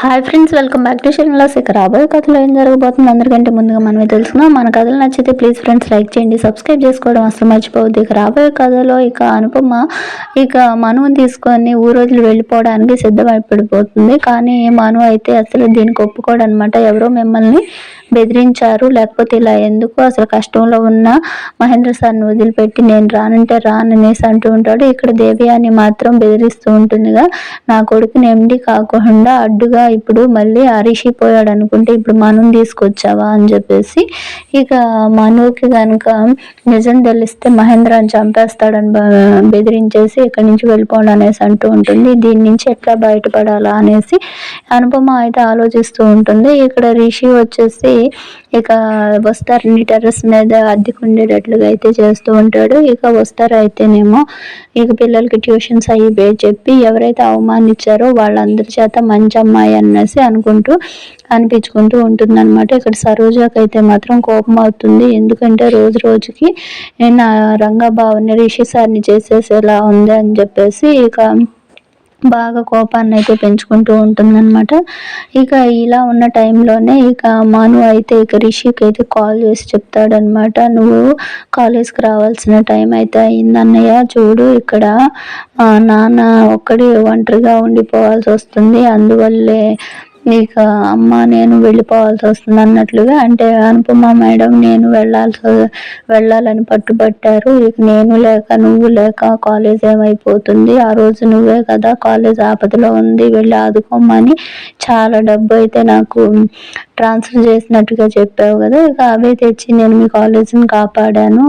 Hi friends welcome back to షెన్లాస్ ఇక రాబోయే కథలో ఏం జరగబోతుంది? అందరికంటే ముందుగా మనమే తెలుసుకున్నాం మన కథలు నచ్చితే ప్లీజ్ ఫ్రెండ్స్ లైక్ చేయండి సబ్స్క్రైబ్ చేసుకోవడం అసలు మర్చిపోవద్దు. ఇక రాబోయే కథలో ఇక అనుపమ ఇక మనువు తీసుకొని ఊరోజులు వెళ్ళిపోవడానికి సిద్ధమైపడిపోతుంది. కానీ మను అయితే అసలు దీనికి ఒప్పుకోడు అనమాట ఎవరో మిమ్మల్ని బెదిరించారు. లేకపోతే ఇలా ఎందుకు? అసలు కష్టంలో ఉన్న మహేంద్ర సార్ని వదిలిపెట్టి నేను రానంటే రాననేసి అంటూ ఉంటాడు. ఇక్కడ దేవయాని మాత్రం బెదిరిస్తూ ఉంటుందిగా. నా కొడుకుని ఎండి కాకుండా అడ్డుగా ఇప్పుడు మళ్ళీ హరీషి అనుకుంటే ఇప్పుడు మనం తీసుకొచ్చావా అని చెప్పేసి ఇక మనుకి కనుక నిజం తెలిస్తే మహేంద్రాన్ని చంపేస్తాడని బెదిరించేసి ఇక్కడి నుంచి వెళ్ళిపోండి అనేసి అంటూ ఉంటుంది. దీని నుంచి ఎట్లా బయటపడాలా అనేసి అనుపమ అయితే ఆలోచిస్తూ ఉంటుంది. ఇక్కడ రిషి వచ్చేసి ఇక వస్తారని టెర్రస్ మీద అద్దెకుండేటట్లుగా అయితే చేస్తూ ఉంటాడు. ఇక వస్తారు అయితేనేమో ఇక పిల్లలకి ట్యూషన్స్ అయ్యి చెప్పి ఎవరైతే అవమానించారో వాళ్ళందరి చేత మంచి అమ్మాయి అనేసి అనుకుంటూ అనిపించుకుంటూ ఉంటుంది అనమాట ఇక్కడ సరోజాకి అయితే మాత్రం కోపం అవుతుంది. ఎందుకంటే రోజు రోజుకి నా రంగభావని రిషి సార్ని చేసేసేలా ఉంది అని చెప్పేసి ఇక బాగా కోపాన్ని అయితే పెంచుకుంటూ ఉంటుందన్నమాట. ఇక ఇలా ఉన్న టైంలోనే ఇక మాను అయితే ఇక రిషికి అయితే కాల్ చేసి చెప్తాడనమాట నువ్వు కాలేజ్కి రావాల్సిన టైం అయితే అయిందన్నయ్య. చూడు ఇక్కడ నాన్న ఒక్కడి ఒంటరిగా ఉండిపోవాల్సి వస్తుంది. అందువల్లే ఇక అమ్మ నేను వెళ్ళిపోవాల్సి వస్తుంది అన్నట్లుగా అంటే అనుపమ మేడం నేను వెళ్ళాల్సి వెళ్ళాలని పట్టుబట్టారు. ఇక నేను లేక నువ్వు లేక కాలేజ్ ఏమైపోతుంది. ఆ రోజు నువ్వే కదా కాలేజ్ ఆపదలో ఉంది వెళ్ళి ఆదుకోమని చాలా డబ్బు అయితే నాకు ట్రాన్స్ఫర్ చేసినట్టుగా చెప్పావు కదా ఇక అవే తెచ్చి నేను మీ కాలేజీని కాపాడాను.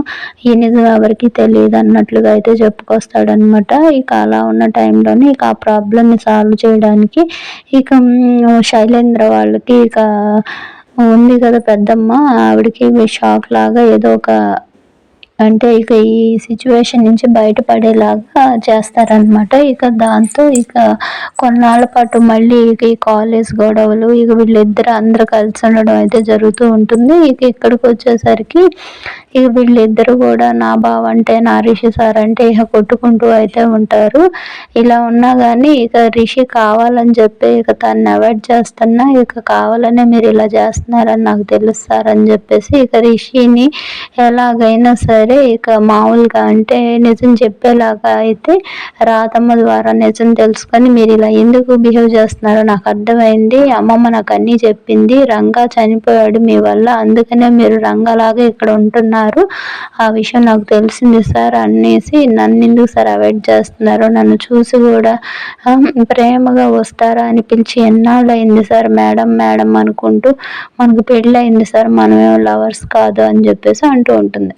ఈ నిజం ఎవరికి తెలియదు అన్నట్లుగా అయితే చెప్పుకొస్తాడనమాట ఇక అలా ఉన్న టైంలోనే ఇక ఆ ప్రాబ్లమ్ని సాల్వ్ చేయడానికి ఇక శైలేంద్ర వాళ్ళకి ఇక ఉంది కదా పెద్దమ్మ ఆవిడకి షాక్ లాగా ఏదో ఒక అంటే ఇక ఈ సిచ్యువేషన్ నుంచి బయటపడేలాగా చేస్తారనమాట ఇక దాంతో ఇక కొన్నాళ్ళ పాటు మళ్ళీ ఇక ఈ కాలేజ్ గొడవలు ఇక వీళ్ళిద్దరు అందరూ కలిసి ఉండడం అయితే జరుగుతూ ఉంటుంది. ఇక ఇక్కడికి వచ్చేసరికి ఇక వీళ్ళిద్దరు కూడా నా బావ అంటే నా రిషి సార్ అంటే ఇక కొట్టుకుంటూ అయితే ఉంటారు. ఇలా ఉన్నా కానీ ఇక రిషి కావాలని చెప్పి ఇక తను అవాయిడ్ చేస్తున్నా ఇక కావాలనే మీరు ఇలా చేస్తున్నారని నాకు తెలుస్తారని చెప్పేసి ఇక రిషిని ఎలాగైనా సరే ఇక మామూలుగా అంటే నిజం చెప్పేలాగా అయితే రాతమ్మ ద్వారా నిజం తెలుసుకొని మీరు ఇలా ఎందుకు బిహేవ్ చేస్తున్నారో నాకు అర్థమైంది. అమ్మమ్మ నాకు అన్నీ చెప్పింది. రంగా చనిపోయాడు మీ వల్ల. అందుకనే మీరు రంగలాగా ఇక్కడ ఉంటున్నారు. ఉన్నారు ఆ విషయం నాకు తెలిసింది సార్ అనేసి నన్ను ఎందుకు సార్ అవాయిడ్ చేస్తున్నారు నన్ను చూసి కూడా ప్రేమగా వస్తారా అని పిలిచి ఎన్నాళ్ళు అయింది సార్ మేడం మేడం అనుకుంటూ మనకు పెళ్ళి అయింది సార్ మనమేమో లవర్స్ కాదు అని చెప్పేసి అంటూ ఉంటుంది.